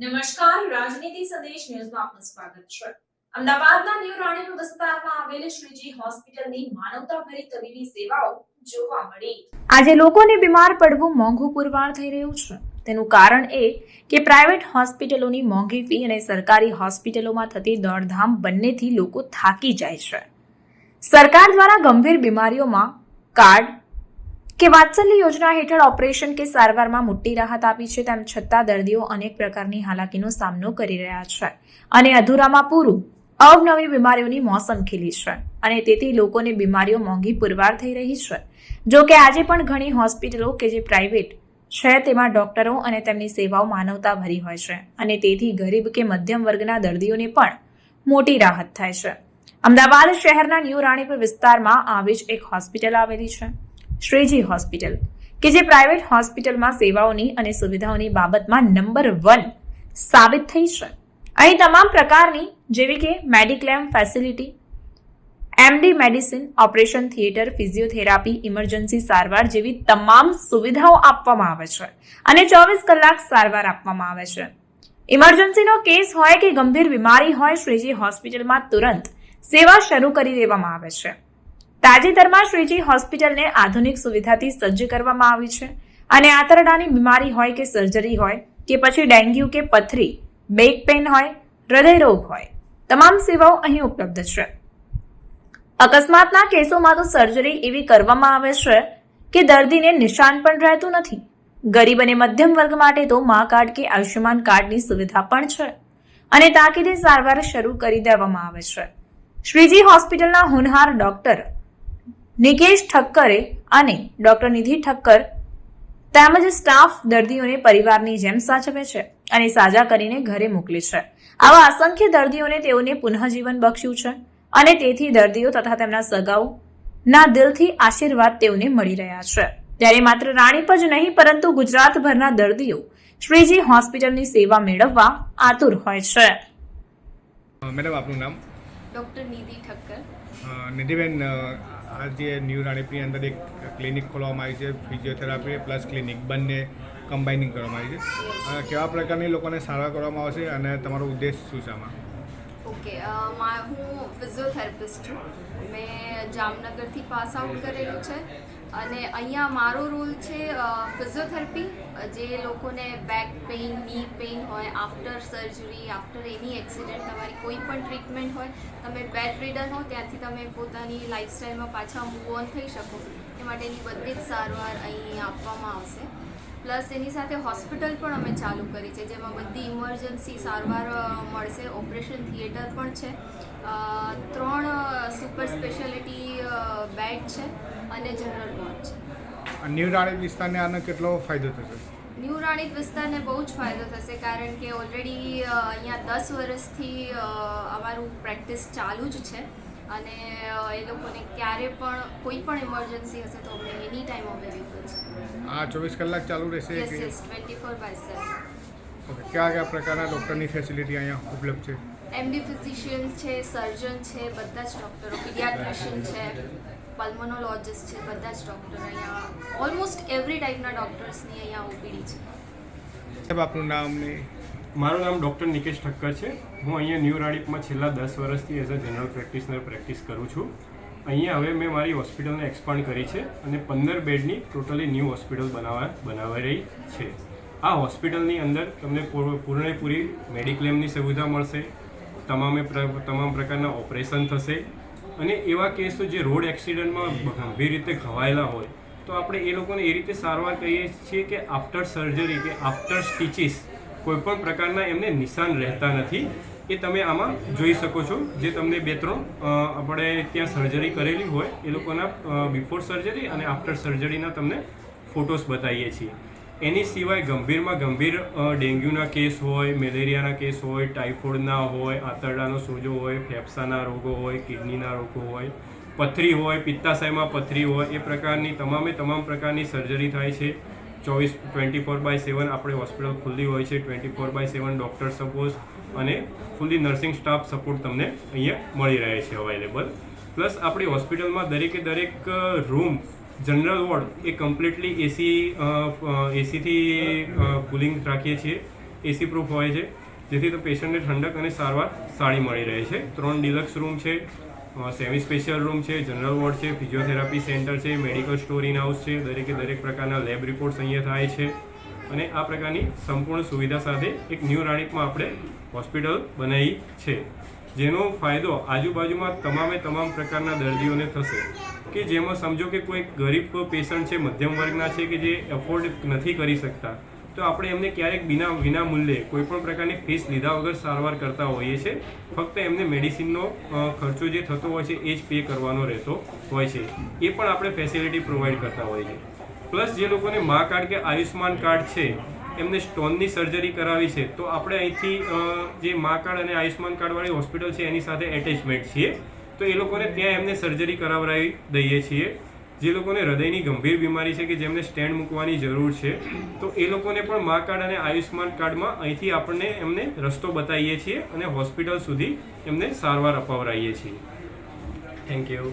નમસ્કાર, રાજનીતિ સંદેશ ન્યૂઝમાં આપનું સ્વાગત છે. અમદાવાદના ન્યૂ રાણીપુર વિસ્તારમાં આવેલ શ્રીજી હોસ્પિટલની માનવતાભરી તબીબી સેવાઓ જોવા મળી. આજે લોકોને બીમાર પડવું મોંઘું પુરવાર થઈ રહ્યું છે. તેનું કારણ એ કે પ્રાઇવેટ હોસ્પિટલોની મોંઘી ફી અને સરકારી હોસ્પિટલોમાં થતી દોડધામ બંનેથી લોકો થાકી જાય છે. સરકાર દ્વારા ગંભીર બીમારીઓમાં કાર્ડ કે વાત્સલ્ય યોજના હેઠળ ઓપરેશન કે સારવારમાં મોટી રાહત આપી છે તેમ છતાં દર્દીઓ અનેક પ્રકારની હાલાકીનો સામનો કરી રહ્યા છે. અને અધૂરામાં પૂરું, અવનવી બીમારીઓની મોસમ ખીલી છે અને તેથી લોકોને બીમારીઓ મોંઘી પુરવાર થઈ રહી છે. જો કે આજે પણ ઘણી હોસ્પિટલો કે જે પ્રાઇવેટ છે તેમાં ડોક્ટરો અને તેમની સેવાઓ માનવતા ભરી હોય છે અને તેથી ગરીબ કે મધ્યમ વર્ગના દર્દીઓને પણ મોટી રાહત થાય છે. અમદાવાદ શહેરના ન્યૂ રાણીપુર વિસ્તારમાં આવી જ એક હોસ્પિટલ આવેલી છે. શ્રીજી હોસ્પિટલ, કે જે પ્રાઇવેટ હોસ્પિટલમાં સેવાઓની અને સુવિધાઓની બાબતમાં નંબર વન સાબિત થઈ છે. અહીં તમામ પ્રકારની, જેવી કે mediclaim facility, MD medicine, operation theatre, physiotherapy, emergency સારવાર જેવી તમામ સુવિધાઓ આપવામાં આવે છે અને ચોવીસ કલાક સારવાર આપવામાં આવે છે. ઇમરજન્સીનો કેસ હોય કે ગંભીર બીમારી હોય, શ્રીજી હોસ્પિટલમાં તુરંત સેવા શરૂ કરી દેવામાં આવે છે. તાજેતરમાં શ્રીજી હોસ્પિટલને આધુનિક સુવિધાથી સજ્જ કરવામાં આવી છે અને આંતરડાની બીમારી હોય કે સર્જરી હોય, કે પછી ડેન્ગ્યુ કે પથરી, બેક પેન હોય, હૃદયરોગ હોય, તમામ સેવાઓ અહીં ઉપલબ્ધ છે. અકસ્માતના કેસોમાં તો સર્જરી એવી કરવામાં આવે છે કે દર્દીને નિશાન પણ રહેતું નથી. ગરીબ અને મધ્યમ વર્ગ માટે તો મા કાર્ડ કે આયુષ્યમાન કાર્ડની સુવિધા પણ છે અને તાકીદે સારવાર શરૂ કરી દેવામાં આવે છે. શ્રીજી હોસ્પિટલના હોનહાર ડોક્ટર નિકેશ ઠક્કરે અને ડોક્ટર નિધિ ઠક્કર તેમજ સ્ટાફ દર્દીઓને પરિવારની જેમ સાચવે છે અને સાજા કરીને ઘરે મોકલે છે. આવા અસંખ્ય દર્દીઓને તેઓને પુનઃજીવન બક્ષ્યું છે અને તેથી દર્દીઓ તથા તેમના સગાઓ ના દિલથી આશીર્વાદ તેઓને મળી રહ્યા છે. ત્યારે માત્ર રાણીપ જ નહીં પરંતુ ગુજરાતભરના દર્દીઓ શ્રીજી હોસ્પિટલની સેવા મેળવવા આતુર હોય છે. મેડમ આપનું નામ? ડોક્ટર નિધિ ઠક્કર. નિધિબેન આ જે ન્યૂ રાણીપની અંદર એક ક્લિનિક ખોલવામાં આવી છે, ફિઝિયોથેરાપી પ્લસ ક્લિનિક બંને કમ્બાઇનિંગ કરવામાં આવી છે. કેવા પ્રકારની લોકોને સારવાર કરવામાં આવશે અને તમારો ઉદ્દેશ શું છે આમાં? ઓકે હું ફિઝિયોથેરાપિસ્ટ છું. મેં જામનગરથી પાસ આઉટ કરેલું છે. અને અહીંયા મારો રોલ છે ફિઝિયોથેરાપી જે લોકોને બેક પેઇનની પેઇન હોય after surgery after any accident તમારી કોઈ પણ ટ્રીટમેન્ટ હોય, તમે બેડ રીડન હો, ત્યાંથી તમે પોતાની લાઈફસ્ટાઈલમાં પાછા મૂવ ઓન થઈ શકો. એ માટેની બધી જ સારવાર અહીં આપવામાં આવશે. પ્લસ એની સાથે હોસ્પિટલ પણ અમે ચાલુ કરી છે જેમાં બધી ઇમરજન્સી સારવાર મળશે. ઓપરેશન થિયેટર પણ છે. ત્રણ સુપર સ્પેશિયાલિટી બેડ છે અને જનરલ વોર્ડ છે. ન્યૂ વિસ્તારને આનો કેટલો ફાયદો થશે? ન્યૂ રાણીપ વિસ્તારને બહુ જ ફાયદો થશે કારણ કે ઓલરેડી અહીંયા દસ વર્ષથી અમારું પ્રેક્ટિસ ચાલુ જ છે. અને એ લોકોને ક્યારે પણ કોઈ પણ ઇમરજન્સી હશે તો અમે એની ટાઈમ અવેલેબલ છે. આ ચોવીસ કલાક ચાલુ રહેશે yes yes twenty four by seven okay કયા કયા પ્રકારના ડૉક્ટરની ફેસિલિટી અહીંયા ઉપલબ્ધ છે? એમડી ફિઝિશિયન્સ છે સર્જન છે બધા જ ડૉક્ટરો પીડિયાટ્રિશિયન છે પલ્મોનોલોજિસ્ટ છે બધા જ ડૉક્ટર અહીંયા ઓલમોસ્ટ એવરી ટાઈપના ડૉક્ટર્સની અહીંયા ઓપીડી છે. સાહેબ આપનું નામ ને મારું નામ ડૉક્ટર નિકેશ ઠક્કર છે. હું અહીંયા ન્યૂ રાણીપમાં છેલ્લા દસ વર્ષથી as a general practitioner practice કરું છું. અહીંયા હવે મેં મારી હોસ્પિટલને એક્સપાન્ડ કરી છે અને પંદર બેડની ટોટલી ન્યૂ હોસ્પિટલ બનાવવા બનાવાઈ રહી છે. આ હોસ્પિટલની અંદર તમને પૂર- પૂર્ણપૂરી મેડિક્લેમની સુવિધા મળશે, તમામે તમામ પ્રકારના ઓપરેશન થશે અને એવા કેસો જે રોડ એક્સિડન્ટમાં ગંભીર રીતે ઘવાયેલા હોય, તો આપણે એ લોકોને એ રીતે સારવાર કહીએ છીએ કે આફ્ટર સર્જરી કે આફ્ટર સ્ટીચીસ કોઈપણ પ્રકારના એમને નિશાન રહેતા નથી, એ તમે આમાં જોઈ શકો છો. જે તમને બે ત્રણ આપણે ત્યાં સર્જરી કરેલી હોય, એ લોકોના બિફોર સર્જરી અને આફ્ટર સર્જરીના તમને ફોટોસ બતાવીએ છીએ. એની સિવાય ગંભીરમાં ગંભીર ડેન્ગ્યુના કેસ હોય, મેલેરિયાના કેસ હોય, ટાઇફોઇડના હોય, આંતરડાનો સોજો હોય, ફેફસાના રોગો હોય, કિડનીના રોગો હોય, પથરી હોય, પિત્તાશયમાં પથરી હોય, એ પ્રકારની તમામે તમામ પ્રકારની સર્જરી થાય છે. ચોવીસ, ટ્વેન્ટી ફોર બાય સેવન આપણે હોસ્પિટલ ખુલ્લી હોય છે. Twenty four by seven, doctor suppose, અને ફૂલ્લી નર્સિંગ સ્ટાફ સપોર્ટ તમને અહીંયા મળી રહે છે અવેલેબલ. પ્લસ આપણી હોસ્પિટલમાં દરેકે દરેક રૂમ, જનરલ વોર્ડ એ કમ્પ્લીટલી એસી એસીથી કુલિંગ રાખીએ છીએ. એસી પ્રૂફ હોય છે. જેથી તો પેશન્ટને ઠંડક અને સારવાર સારી મળી રહે છે. ત્રણ ડિલક્સ રૂમ છે. સેમી સ્પેશિયલ રૂમ છે જનરલ વોર્ડ છે ફિઝિયોથેરાપી સેન્ટર છે મેડિકલ સ્ટોર ઇન હાઉસ છે, દરેકે દરેક પ્રકારના લેબ રિપોર્ટ્સ અહીંયા થાય છે. અને આ પ્રકારની સંપૂર્ણ સુવિધા સાથે એક ન્યૂ રાણીપમાં આપણે હોસ્પિટલ બનાવી છે. જેનો ફાયદો આજુબાજુમાં તમામે તમામ પ્રકારના દર્દીઓને થશે. કે જેમાં સમજો કે કોઈ ગરીબ પેશન્ટ છે, મધ્યમ વર્ગના છે, કે જે એફોર્ડ નથી કરી શકતા. તો આપણે એમને ક્યારેક બિના વિના મૂલ્યે કોઈ પણ પ્રકારની ફીસ લીધા વગર સારવાર કરતા હોઈએ છીએ. ફક્ત એમને મેડિસિનનો ખર્ચો જે થતો હોય છે એ જ પે કરવાનો રહેતો હોય છે. એ પણ આપણે ફેસિલિટી પ્રોવાઈડ કરતા હોઈએ છીએ. પ્લસ જે લોકોને મા કાર્ડ કે આયુષ્માન કાર્ડ છે, એમને સ્ટોનની સર્જરી કરાવી છે, તો આપણે અહીંથી જે મા કાર્ડ અને આયુષ્માન કાર્ડવાળી હોસ્પિટલ છે એની સાથે એટેચમેન્ટ છીએ. તો એ લોકોને ત્યાં એમને સર્જરી કરાવડાવી દઈએ છીએ. જે લોકોને હૃદયની ગંભીર બીમારી છે કે જેમને સ્ટેન્ડ મૂકવાની જરૂર છે, તો એ લોકોને પણ મા કાર્ડ અને આયુષ્યમાન કાર્ડમાં અહીંથી આપણને એમને રસ્તો બતાવીએ છીએ અને હોસ્પિટલ સુધી એમને સારવાર અપાવરાઈએ છીએ. Thank you